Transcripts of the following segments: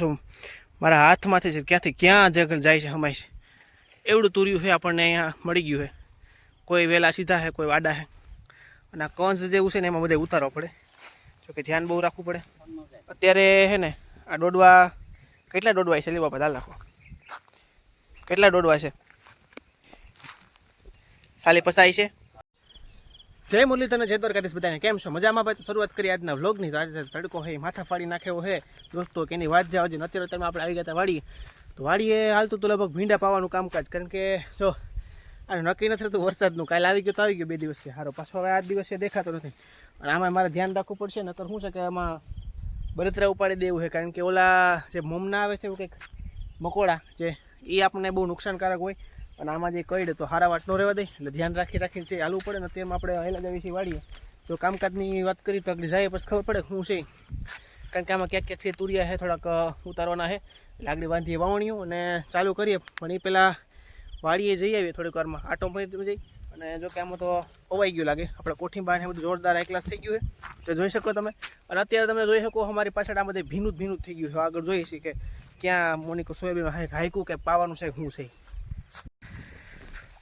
છું. મારા હાથમાંથી છે, ક્યાંથી ક્યાં જગલ જાય છે, હમાય છે. એવડું તુર્યું છે, આપણને અહીંયા મળી ગયું છે. કોઈ વેલા સીધા છે, કોઈ વાડા છે. અને આ કંસ જેવું છે ને, એમાં બધે ઉતારવો પડે. જોકે ધ્યાન બહુ રાખવું પડે. અત્યારે છે ને, આ દોડવા, કેટલા દોડવા છે લેવા બધા રાખો કેટલા દોડવા છે? સાલી પસાઈ છે. જય મુરલીધર તને જય દ્વારકાધીશ બધાને કેમ છો? મજામાં ભાઈ? તો શરૂઆત કરી આજના વ્લોગની. તો આજે તડકો હે, માથા ફાડી નાખ્યો હે. દોસ્તો કે એની વાત જાવ છે અત્યારે તમે આપણે આવી ગયા હતા વાડી તો વાડીએ હાલતું તો લગભગ ભીંડા પાવાનું કામકાજ. કારણ કે, જો, આ નક્કી નથી થતું વરસાદનું. કાલે આવી ગયો તો આવી ગયો બે દિવસ. છે સારો પાછો હવે આ દિવસે દેખાતો નથી. અને આમાં મારે ધ્યાન રાખવું પડશે, નકર શું છે કે આમાં બળતરા ઉપાડી દેવું છે કારણ કે ઓલા જે મોમના આવે છે, એવું કંઈક, મકોડા, જે એ આપણને બહુ નુકસાનકારક હોય અને આમાં જે કઈડે તો હારા વાટ ન રહેવા દે. એટલે ધ્યાન રાખી રાખીને છે, હાલવું પડે ને તેમ આપણે હેલા જવી છીએ વાળીએ જો કામકાજની વાત કરી તો આગળ જાય પછી ખબર પડે શું છે. કારણ કે આમાં ક્યાંક ક્યાંક છે, તુરિયા છે, થોડાક ઉતારવાના છે. એટલે આગળ બાંધીએ વાવણીયું અને ચાલુ કરીએ. પણ એ પહેલાં વાડીએ જઈ આવીએ થોડીક વારમાં. આટો મારી જઈ. અને જો કે આમાં તો પવાઈ ગયું લાગે. આપણે કોઠી બહાર બધું જોરદાર એકલાસ થઈ ગયું છે. તો જોઈ શકો તમે. અને અત્યારે તમે જોઈ શકો અમારી પાછળ આ બધે ભીનું જ ભીનું થઈ ગયું છે. આગળ જોઈએ છીએ કે ક્યાં મોનિકો સોયાબીન હાઈકું કે પાવાનું છે, શું છે.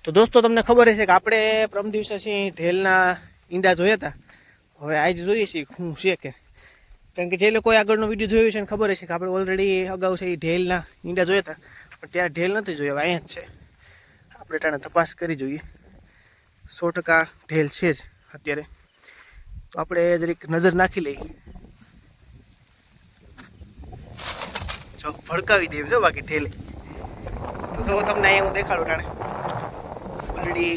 તો દોસ્તો, તમને ખબર હશે કે આપણે પ્રમ દિવસે છીએ ઢેલના ઈંડા જોયા હતા. હવે આજ જોઈએ છીએ શું છે કે. કારણ કે જે લોકોએ આગળનો વીડિયો જોયો છે ને ખબર હશે કે આપણે ઓલરેડી અગાઉ છે એ ઢેલના ઈંડા જોયા હતા. પણ ત્યારે ઢેલ નથી જોયા અહીંયા જ છે. આપણે ટાણે તપાસ કરી જોઈએ. સો ટકા ઢેલ છે જ અત્યારે. તો આપણે જરીક નજર નાખી લઈએ. જો ભડકાવી દઈએ છે બાકી ઢેલે. તો જો તમને અહીંયા હું દેખાડું ટાણે ઓલરેડી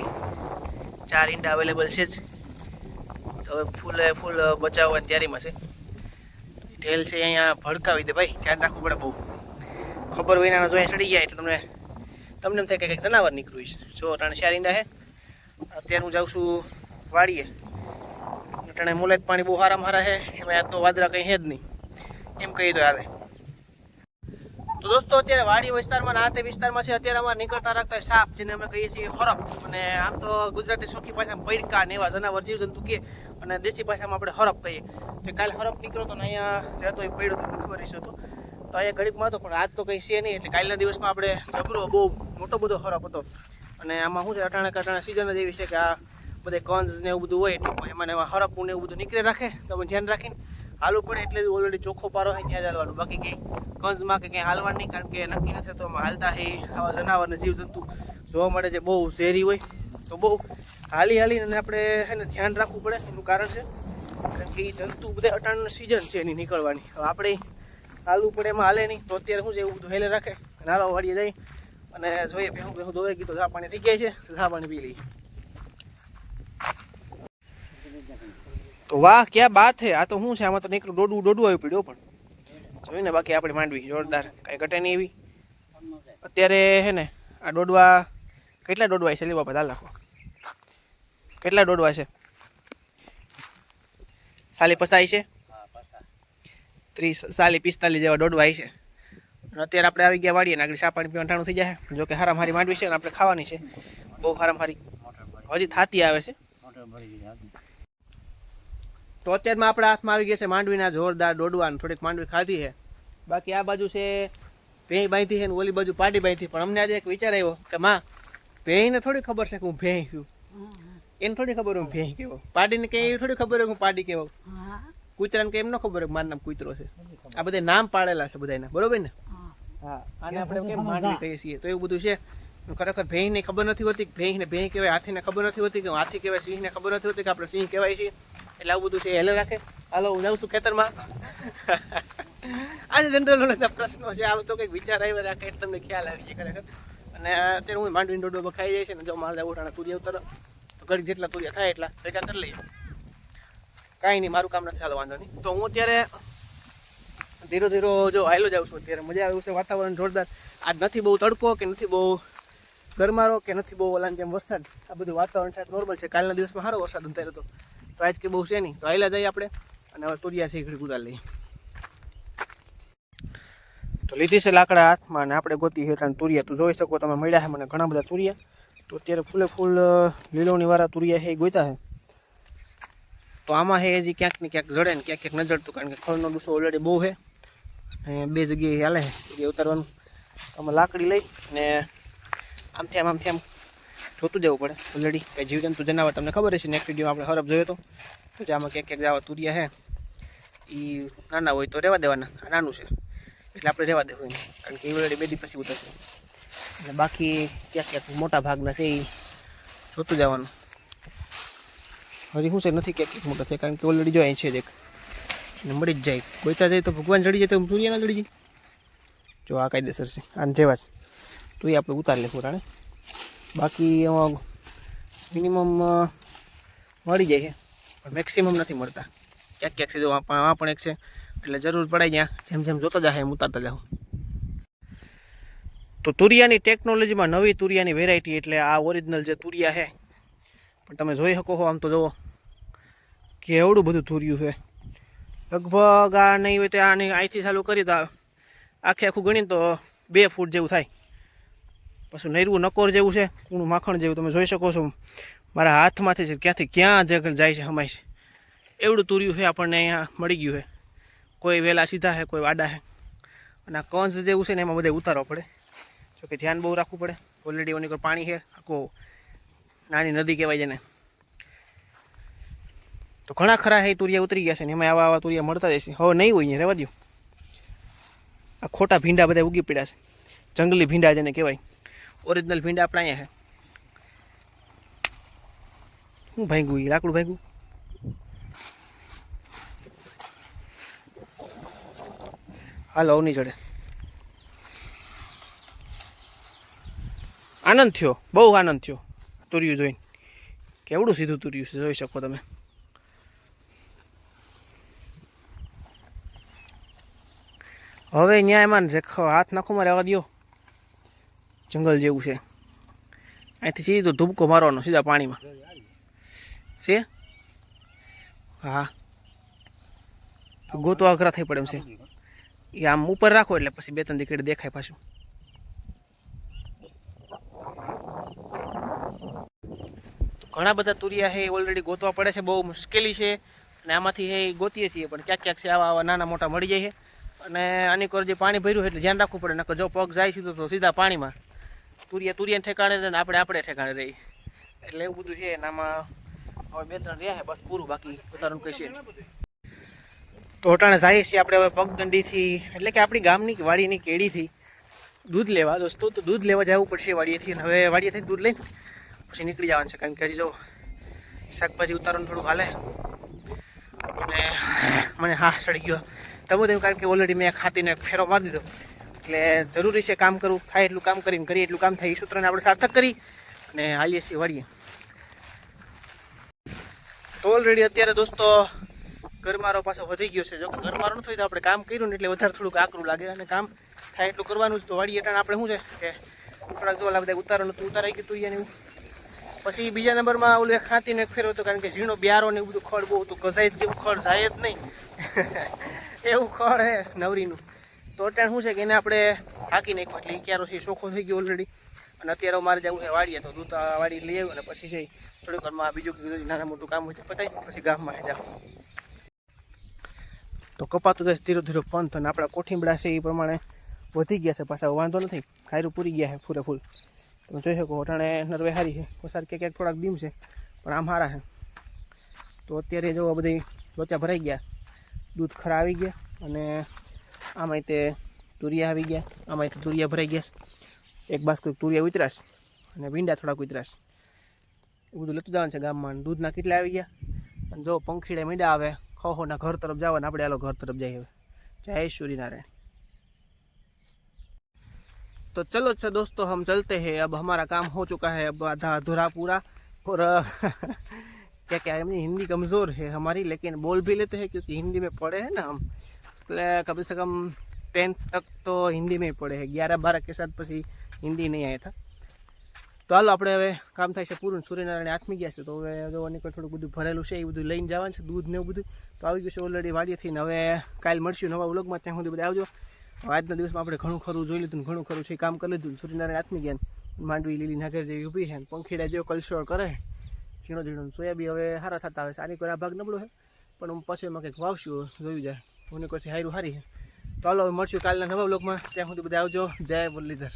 ચાર ઈંડા અવેલેબલ છે જ. તો હવે ફૂલે, ફૂલ બચાવવાની તૈયારીમાં છે. ઢેલ છે અહીંયા ભડકાવી દે ભાઈ, ધ્યાન રાખવું પડે બહુ. ખબર હોય ના જો અહીંયા ચડી ગયા એટલે તમને તમને એમ થાય કે કંઈક જનાવર નીકળ્યું છે. જો અટાણે ચાર ઈંડા છે. અત્યારે હું જાઉં છું વાડીએ. અટાણે મુલાયત પાણી બહુ સારા મારા છે. એમાં તો વાદળા કંઈ છે જ નહીં. એમ કહી દો હાલે. તો દોસ્તો, અત્યારે વાડી વિસ્તારમાં ના તે વિસ્તારમાં છે, અત્યારે અમારે નીકળતા રાખતા સાપ, જેને અમે કહીએ છીએ હરપ. અને આમ તો ગુજરાતી સોખી ભાષામાં પૈડકા ને એવા જનાવર જીવજંતુ કે, અને દેશી ભાષામાં આપણે હરપ કહીએ. તો કાલે હરપ નીકળ્યો તો અહીંયા જતો એ પડ્યો તો ખબર હશે તો તો અહીંયા ઘડીકમાં હતો, પણ આજ તો કંઈ છે નહીં, એટલે કાલના દિવસમાં આપણે ઝઘરો બહુ મોટો બધો હરપ હતો. અને આમાં શું છે, અટાણે કટાણા સિઝન જ એવી છે કે આ બધે કંજ ને એવું બધું હોય ટૂંકમાં એમાં એવા હરપું ને એવું બધું નીકળે રાખે તમે ધ્યાન રાખીને હાલવું પડે એટલે ઓલરેડી ચોખ્ખો પારો હોય ત્યાં જ હાલવાનું. બાકી કંઈ કંસમાં કે કંઈ હાલવાનું નહીં, કારણ કે નક્કી નથી તો હાલતા એ આવા જનાવર ને જીવજંતુ જોવા મળે છે, બહુ ઝેરી હોય, તો બહુ હાલી હાલીને આપણે છે ને ધ્યાન રાખવું પડે, એનું કારણ છે. કારણ કે એ જંતુ બધા અટાણનું સિઝન છે એની નીકળવાની. હવે આપણે હાલવું પડે એમાં હાલે નહીં, તો અત્યારે શું છે, એવું બધું હેલે રાખે. નાળા વાળીએ જાય અને જોઈએ, ભેહું ભેહું ગયું તો ચા પાણી થઈ ગયા છે, ચા પાણી પી લઈએ. તો વાહ, ક્યાં બાત છે આ તો શું છે? આમાં તો નીકળું દોડવું દોડવું આવ્યું પડ્યો પણ. જોઈને બાકી આપણે માંડવી, જોરદાર. કાંઈ ઘટે નહીં એવી. અત્યારે હે ને, આ દોડવા, કેટલા દોડવા છે? લેવા બધા લાખો કેટલા દોડવા છે? સાલી પસાઈ છે? ત્રીસ, સાલી પિસ્તાલીસ જેવા દોડવાય છે. અત્યારે આપણે આવી ગયા વાડીએ ને આગળ ચા પાણી પીવાનું ઠાણું થઈ જાય જો કે હારામ હારી માંડવી છે ને આપણે ખાવાની છે. બહુ હારામ હારી હજી થાતી આવે છે. તો અત્યારમાં આપણા હાથમાં આવી ગયા છે માંડવીના જોરદાર દોડવાનું થોડીક માંડવી ખાધી છે. બાકી આ બાજુ છે ભેંઈ બાંધી છે ને ઓલી બાજુ પાટી બાંધી. પણ અમને આજે એક વિચાર આવ્યો કે માં ભેંઈને થોડી ખબર છે કે હું ભેંઈ છું. એને થોડી ખબર હું ભેંઈ કેવો. પાડીને કે એવી થોડી ખબર હોય હું પાડી કેવો. કૂતરાને કે એમ ન ખબર હોય મારું નામ કૂતરો છે. આ બધા નામ પાડેલા છે બધાના બરોબર ને? હા, આને આપણે કેમ માંડવી કહીએ છીએ? તો એવું બધું છે. ખરેખર ભેંને ખબર નથી હોતી કે ભેંને ભેં કહેવાય, હાથીને ખબર નથી હોતી કે હાથી કહેવાય, સિંહને ખબર નથી હોતી કે આપણે સિંહ કહેવાય છીએ. એટલે આવું બધું છે. હેલે રાખે. હાલો, હું જાઉં છું ખેતરમાં. આજે જનરલ પ્રશ્નો છે. આમ તો કંઈક વિચાર આવ્યા રાખે એટલે તમને ખ્યાલ આવી જાય ખરેખર. અને અત્યારે હું માંડવી ડોડો બખાઈ જાય છે ને, જો મારે ઉઠાણા તુરિયા ઉતર. તો ઘડી જેટલા તુરિયા થાય એટલા ભેગા કરી લઈએ. કાંઈ નહીં, મારું કામ નથી. હાલ, વાંધો નહીં. તો હું અત્યારે ધીરો ધીરો જો હાલો જાઉં છું અત્યારે. મજા આવે છે વાતાવરણ જોરદાર. આજ નથી બહુ તડકો કે નથી બહુ ગરમારો કે નથી બહુ ઓલાની જેમ વરસાદ. આ બધું વાતાવરણ છે નોર્મલ છે. કાલના દિવસમાં સારો વરસાદ અંધારો હતો. તો આજ કે બહુ છે નહીં. તો આવેલા જઈએ આપણે અને હવે તુરિયા છે ઘડી કુદાર લઈએ. તો લીધી છે લાકડા હાથમાં અને આપણે ગોતી છે કારણ તુરિયા. તો જોઈ શકો તમે મળ્યા છે મને ઘણા બધા તુરિયા. તો અત્યારે ફૂલે ફૂલ લીલોની વાળા તુરિયા છે એ ગોતા છે. તો આમાં છે હજી ક્યાંક ને ક્યાંક જડે ને ક્યાંક ક્યાંક ન જડતું કારણ કે ખળનો ડૂસો ઓલરેડી બહુ છે. અને બે જગ્યાએ હાલે છે. ઉતારવાનું. આમાં લાકડી લઈ અને આમથી આમ આમથી આમ જોતું જવું પડે. ઓલરેડી કે જીવજંતુ જનાવર તમને ખબર હશે નેક્સ્ટ વીડિયો આપણે હરફ જોયો હતો તો આમાં ક્યાંક ક્યાંક આવા તુરિયા છે એ નાના હોય તો રહેવા દેવાના, આ નાનું છે. એટલે આપણે રહેવા દેવું કારણ કે એ ઓલરેડી બે દી પછી ઉતરશે. અને બાકી ક્યાંક ક્યાંક મોટા ભાગના છે એ જોતું જવાનું. હજી શું છે, નથી ક્યાંક મોટા છે, કારણ કે ઓલરેડી જો અહીં છે જ એક. અને મળી જ જાય. બોલતા જાય તો ભગવાન ચડી જાય તો સૂર્યના ચડી જાય. જો આ કાયદેસર છે, આને જેવા જ. તો એ આપણે ઉતારી લેખું રાણે. બાકી એમાં મિનિમમ મળી જાય છે. પણ મેક્સિમમ નથી મળતા. ક્યાંક ક્યાંક જો આ પણ એક છે. એટલે જરૂર પડે ત્યાં. જેમ જેમ જોતા જાય એમ ઉતારતા જાઓ. તો તુરિયાની ટેકનોલોજીમાં નવી તુરિયાની વેરાયટી એટલે આ ઓરિજિનલ જે તુરિયા છે. પણ તમે જોઈ શકો છો, આમ તો જુઓ. કે એવડું બધું તુરિયું છે. લગભગ આ નહીં હોય તો આની અહીંથી ચાલુ કરી તો આખે આખું ગણીને તો બે ફૂટ જેવું થાય. પછી નૈરવું નકોર જેવું છે, કૂણું માખણ જેવું તમે જોઈ શકો છો. મારા હાથમાંથી છે, ક્યાંથી ક્યાં જગ્યા જાય છે, હમાય છે. એવડું તુર્યું છે, આપણને અહીંયા મળી ગયું છે. કોઈ વેલા સીધા છે, કોઈ વાડા છે. અને આ કંસ જેવું છે ને, એમાં બધે ઉતારવા પડે. જોકે ધ્યાન બહુ રાખવું પડે. ઓલરેડી ઓની પાણી છે, આખો નાની નદી કહેવાય જેને. તો ઘણા ખરા હે તુરિયા ઉતરી ગયા છે ને, એમાં આવા આવા તુરિયા મળતા જ છે. હવે નહીં હોય રહેવા દો આ ખોટા ભીંડા બધા ઉગી પડ્યા છે. જંગલી ભીંડા જેને કહેવાય. ઓરિજિનલ ભીંડા આપણા અહીંયા છે. શું ભાંગ્યું એ લાકડું ભાંગ્યું? હાલો અવની જોડે આનંદ થયો. બહુ આનંદ થયો. તુર્યું જોઈને. કેવડું સીધું તુર્યું છે, જોઈ શકો તમે. હવે ન્યાય એમાં જે ખ- હાથ નાખો મારે આવવા દો જંગલ જેવું છે. અહીંથી સીધો ધૂબકો મારવાનો, સીધા પાણીમાં. છે? હા. ગોતો અઘરા થઈ પડે એમ છે. એ આમ ઉપર રાખો એટલે પછી બે ત્રણ દીકરી દેખાય પાછું. ઘણા બધા તુરિયા છે, એ ઓલરેડી ગોતવા પડે છે, બહુ મુશ્કેલી છે. અને આમાંથી હે ગોતીએ છીએ, પણ ક્યાંક ક્યાંક છે આવા આવા નાના મોટા મળી જાય છે. અને આની કોર જે પાણી ભર્યું છે એટલે ધ્યાન રાખવું પડે, નકર જો પગ જાય સીધો તો સીધા પાણીમાં. તુરિયા તુરિયાને ઠેકાણે રહે ને આપણે આપણે ઠેકાણે રહી. એટલે એવું બધું છે, એનામાં હવે બે ત્રણ રહ્યા બસ પૂરું બાકી. છે. નહીં. તો અટાણે જઈએ છીએ આપણે હવે પગદંડીથી, એટલે કે આપણી ગામની વાડીની કેડીથી દૂધ લેવા. દોસ્તો, તો દૂધ લેવા જવું પડશે વાડીએથી. હવે વાડીએથી દૂધ લઈને પછી નીકળી જવાનું છે, કારણ કે હજી જો શાકભાજી ઉતારવાનું થોડુંક હાલે. અને મને હા ચડી ગયો. તમે તેમ કારણ કે ઓલરેડી મેં ખાતીને ફેરો મારી દીધો. એટલે જરૂરી છે કામ કરવું, થાય એટલું કામ કરીને કરીએ, એટલું કામ થાય એ સૂત્રને આપણે સાર્થક કરી અને હાલીએ છીએ, વાળીએ. તો ઓલરેડી અત્યારે દોસ્તો ઘરમારો પાછો વધી ગયો છે. જો કે ઘરમારો નથી તો આપણે કામ કર્યું ને એટલે વધારે થોડુંક આકરું લાગે અને કામ થાય એટલું કરવાનું જ. તો વાળી અટાણે આપણે શું છે કે થોડાક જોવા બધા ઉતારવાનું હતું, ઉતારાઈ ગયું તું એને પછી બીજા નંબરમાં ઓલું ખાતીને એક ફેરવો હતો, કારણ કે ઝીણો બ્યારો ને એવું બધું ખડ બહુ હતું. કસાઈ જેવું ખડ જાય જ નહીં. એવું ખડ હે નવરીનું. તો અત્યારે શું છે કે એને આપણે હાકી નાખ્યું એટલે ઈ ક્યારો છે ચોખ્ખો થઈ ગયો ઓલરેડી અને અત્યારે મારે જવું છે વાડીએ, તો દૂધ વાડી લઈ આવ્યું અને પછી છે થોડીક વારમાં બીજું નાના મોટું કામ હોય તો પતાવી પછી ગામમાં જાઓ. તો કપાતું જશે ધીરે ધીરે પંથ અને આપણા કોઠીમડા છે એ પ્રમાણે વધી ગયા છે પાછા, વાંધો નથી. ખાયરું પૂરી ગયા છે ફૂરે ફૂલ તમે જોઈ શકો, અટાણે નરવે હારી છે. પસાર ક્યાંક ક્યાંક થોડાક દીમ છે, પણ આમ હારા છે. તો અત્યારે જો આ બધી લોચા ભરાઈ ગયા, દૂધ ખરા આવી ગયા અને આમાંય તે તુરિયા આવી ગયા આમાંય તે તુરિયા ભરાઈ ગયા છે. એક બાસ્કુ તુરિયા ઉતરાશ અને ભીંડા થોડાક ઉતરાશ એ બધું લેતું જવાનું છે ગામમાં દૂધના કેટલા આવી ગયા અને જો પંખીડે મીંડા આવે ખોખોના ઘર તરફ જવાના આપણે આલો ઘર તરફ જઈએ હવે જય सूर्यनारायण तो चलो अच्छा दोस्तों हम चलते हैं अब हमारा काम हो चुका है अब आधा अधूरा पूरा और अ, क्या क्या है अपनी हिंदी कमज़ोर है हमारी लेकिन बोल भी लेते हैं क्योंकि हिंदी में पढ़े हैं ना हम इसलिए कम से कम टेंथ तक तो हिंदी में ही पढ़े हैं ग्यारह बारह के साथ પછી હિન્દી નહીં આવ્યા હતા તો હાલો આપણે હવે કામ થાય છે પૂરું સૂર્યનારાયણ હાથમી ગયા છે તો હવે જો અને થોડું બધું ભરેલું છે એ બધું લઈને જવાનું છે દૂધ ને એવું બધું તો આવી ગયું છે ઓલરેડી વાડીએથી ને હવે કાલ મળશું નવા વ્લોગમાં ત્યાં સુધી બધા આવજો હવે આજના દિવસમાં આપણે ઘણું ખરું જોઈ લીધું ને ઘણું ખરું છે એ કામ કરી લીધું સૂર્યનારાયણ હાથમી ગયા ને માંડવી લીલી નાગર જેવી ઊભી છે ને પંખીડા જેવો કલશોળ કરે ઝીણો ઝીણો સોયાબી હવે સારા થતા આવે છે આની કોઈ આ ભાગ નબળો છે પણ હું પછી એમાં કંઈક વાવશું જોયું જાય મને કોઈ હારું હારી ચાલો હાલો મળશું કાલના નવા બ્લોગમાં ત્યાં સુધી બધા આવજો. જય મુરલીધર.